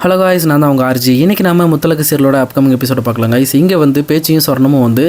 Hello guys நான் தான் உங்கள் ஆர்ஜி இன்றைக்கி நம்ம முத்தலக்கு சீரியலோட அப்கமிங் எபிசோட பார்க்கலாம் காய்ஸ் இங்கே வந்து பேச்சியும் சொர்ணமும் வந்து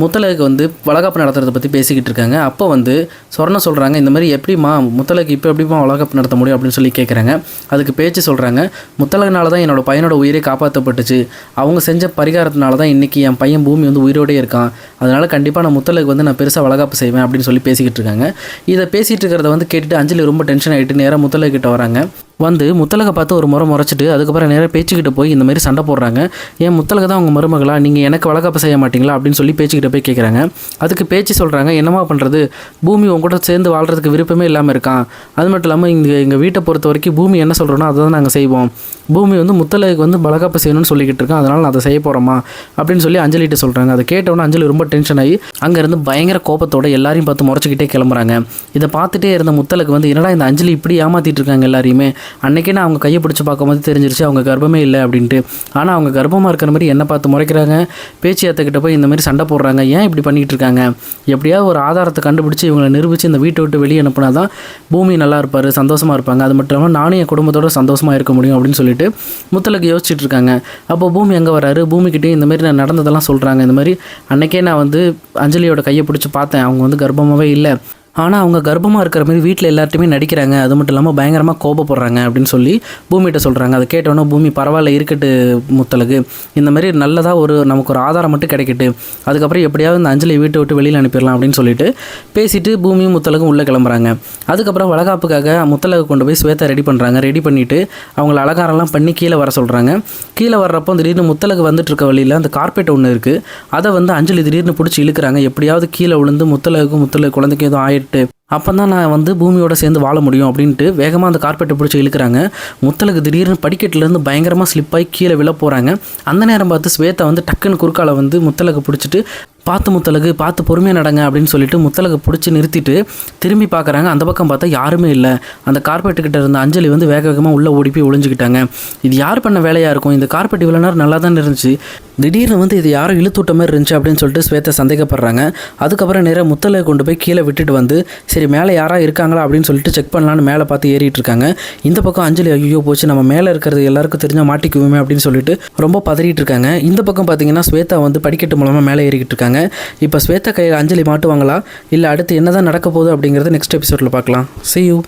முத்தலகுக்கு வந்து வளகாப்பு நடத்துறதை பற்றி பேசிக்கிட்டு இருக்காங்க. அப்போ வந்து சொர்ணம் சொல்கிறாங்க இந்த மாதிரி எப்படிம்மா முத்தலகு இப்போ எப்படிமா வளகாப்பு நடத்த முடியும் அப்படின்னு சொல்லி கேட்குறாங்க அதுக்கு பேச்சு சொல்கிறாங்க முத்தலகுனால தான் என்னோட பையனோட உயிரே காப்பாற்றப்பட்டுச்சு அவங்க செஞ்ச பரிகாரத்தினால தான் இன்றைக்கி என் பையன் பூமி வந்து உயிரோடே இருக்கான். அதனால் கண்டிப்பாக நான் முத்தலகு வந்து நான் பெருசாக வளகாப்பு செய்வேன் அப்படின்னு சொல்லி பேசிக்கிட்டு இருக்காங்க. இதை பேசிகிட்டு இருக்கிறத வந்து கேட்டுட்டு அஞ்சலி ரொம்ப டென்ஷன் ஆகிட்டு நேராக முத்தலகு கிட்ட வராங்க. வந்து முத்தலகை பார்த்து ஒரு முறை முறைச்சிட்டு அதுக்கப்புறம் நேராக பேச்சுக்கிட்ட போய் இந்த மாதிரி சண்டை போடுறாங்க. ஏன் முத்தலக தான் உங்கள் மருமகளா? நீங்கள் எனக்கு வளகாப்பு செய்ய மாட்டீங்களா? அப்படின்னு சொல்லி பேச்சு பேச்சுக்கிட்ட போய் கேட்குறாங்க அதுக்கு பேச்சு சொல்கிறாங்க என்னமா பண்ணுறது பூமி உங்கள்கிட்ட சேர்ந்து வாழ்கிறதுக்கு விருப்பமே இல்லாமல் இருக்கான். அது மட்டும் இல்லாமல் இங்கே எங்கள் வீட்டை பொறுத்த வரைக்கும் பூமி என்ன சொல்கிறோன்னா அதை தான் நாங்கள் செய்வோம். பூமி வந்து முத்தலகுக்கு வந்து வளகாப்பு செய்யணும்னு சொல்லிக்கிட்டு இருக்கோம் அதனால் நான் அதை செய்ய போகிறோமா அப்படின்னு சொல்லி அஞ்சலிகிட்ட சொல்கிறாங்க அதை கேட்டவுடனே அஞ்சலி ரொம்ப டென்ஷன் ஆகி அங்கேருந்து பயங்கர கோபத்தோட எல்லாரையும் பார்த்து முறைச்சிக்கிட்டே கிளம்புறாங்க. இதை பார்த்துட்டே இருந்த முத்தலுக்கு வந்து என்னடா இந்த அஞ்சலி இப்படி ஏமாற்றிட்டு இருக்காங்க எல்லாரையுமே? அன்றைக்கே நான் அவங்க கையை பிடிச்சி பார்க்கும்போது தெரிஞ்சிருச்சு அவங்க கர்ப்பமே இல்லை அப்படின்ட்டு. ஆனால் அவங்க கர்ப்பமாக இருக்கிற மாதிரி என்ன பார்த்து முறைக்கிறாங்க. பேச்சியாத்தக்கிட்ட போய் இந்த மாதிரி சண்டை போடுறாங்க. ஏன் இப்படி பண்ணிட்டு இருக்காங்க எப்படியாவது ஒரு ஆதாரத்தை கண்டுபிடிச்சி இவங்களை நிரூபித்து இந்த வீட்டை விட்டு வெளியே அனுப்புனா தான் பூமி நல்லா இருப்பார் சந்தோஷமாக இருப்பாங்க. அது மட்டும் இல்லாமல் நானும் என் குடும்பத்தோட சந்தோஷமாக இருக்க முடியும் அப்படின்னு சொல்லிட்டு முத்தலுக்கு யோசிச்சுட்டு இருக்காங்க அப்போ பூமி எங்கே வராரு? பூமிக்கிட்டே இந்த மாதிரி நான் நடந்ததெல்லாம் சொல்கிறாங்க இந்த மாதிரி அன்னைக்கே நான் வந்து அஞ்சலியோட கையை பிடிச்சி பார்த்தேன். அவங்க வந்து கர்ப்பமாகவே இல்லை. ஆனால் அவங்க கர்ப்பமாக இருக்கிற மாதிரி வீட்டில் எல்லார்ட்டையுமே நடிக்கிறாங்க. அது மட்டும் இல்லாமல் பயங்கரமாக கோபப்படுறாங்க அப்படின்னு சொல்லி பூமிகிட்ட சொல்கிறாங்க அதை கேட்டோன்னே பூமி பரவாயில்ல இருக்கட்டு முத்தலகு இந்த மாதிரி நல்லதாக ஒரு நமக்கு ஒரு ஆதாரம் மட்டும் கிடைக்கட்டு. அதுக்கப்புறம் எப்படியாவது இந்த அஞ்சலி வீட்டை விட்டு வெளியில் அனுப்பிடலாம் அப்படின்னு சொல்லிட்டு பேசிட்டு பூமியும் முத்தலகும் உள்ளே கிளம்புறாங்க. அதுக்கப்புறம் வளகாப்புக்காக முத்தலகு கொண்டு போய் ஸ்வேதா ரெடி பண்ணுறாங்க ரெடி பண்ணிவிட்டு அவங்கள அலங்காரம்லாம் பண்ணி கீழே வர சொல்கிறாங்க கீழே வர்றப்போ திடீர்னு முத்தலகு வந்துட்டு இருக்க வழியில் அந்த கார்பெட் ஒன்று இருக்குது அதை வந்து அஞ்சலி திடீர்னு பிடிச்சி இழுக்கிறாங்க. எப்படியாவது கீழே விழுந்து முத்தலகுக்கும் முத்தலகு குழந்தைக்கு எதுவும் ஆயிட்டு அப்போ தான் நான் வந்து பூமியோட சேர்ந்து வாழ முடியும் அப்படின்ட்டு வேகமாக அந்த கார்பெட்டை பிடிச்சி இழுக்கிறாங்க. முத்தலுக்கு திடீர்னு படிக்கட்டிலேருந்து பயங்கரமாக ஸ்லிப்பாகி கீழே விழ போகிறாங்க அந்த நேரம் பார்த்து ஸ்வேதா வந்து டக்குன்னு குறுக்கால வந்து முத்தலுக்கு பிடிச்சிட்டு பார்த்து முத்தலகு பார்த்து பொறுமையாக நடங்க அப்படின்னு சொல்லிட்டு முத்தலகு பிடிச்சி நிறுத்திட்டு திரும்பி பார்க்குறாங்க. அந்த பக்கம் பார்த்தா யாருமே இல்லை. அந்த கார்பெட்டு கிட்ட இருந்த அஞ்சலி வந்து வேக வேகமாக உள்ளே ஓடி போய் ஒளிஞ்சுக்கிட்டாங்க. இது யார் பண்ண வேலையாக இருக்கும்? இந்த கார்பெட் இவ்வளோ நேரம் நல்லா தான் இருந்துச்சு? திடீர்னு வந்து இது யாரோ இழுத்து விட்ட மாதிரி இருந்துச்சு அப்படின்னு சொல்லிட்டு ஸ்வேதா சந்தேகப்படுறாங்க. அதுக்கப்புறம் நேராக முத்தலை கொண்டு போய் கீழே விட்டுட்டு வந்து சரி மேலே யாராக இருக்காங்களா அப்படின்னு சொல்லிட்டு செக் பண்ணலான்னு மேலே பார்த்து ஏறிட்டு இருக்காங்க. இந்த பக்கம் அஞ்சலி ஐயோ போச்சு நம்ம மேலே இருக்கிறது எல்லாருக்கும் தெரிஞ்சால் மாட்டிக்குவோமே அப்படின்னு சொல்லிட்டு ரொம்ப பதறிட்டு இருக்காங்க. இந்த பக்கம் பார்த்தீங்கன்னா ஸ்வேதா வந்து படிக்கட்டு மூலமாக மேலே ஏறிக்கிட்டு இருக்காங்க. இப்போ ஸ்வேதா கையில் அஞ்சலி மாட்டுவாங்களா? இல்லை அடுத்து என்னதான் நடக்க போகுது அப்படிங்கிறத நெக்ஸ்ட் எபிசோடில் பார்க்கலாம். C you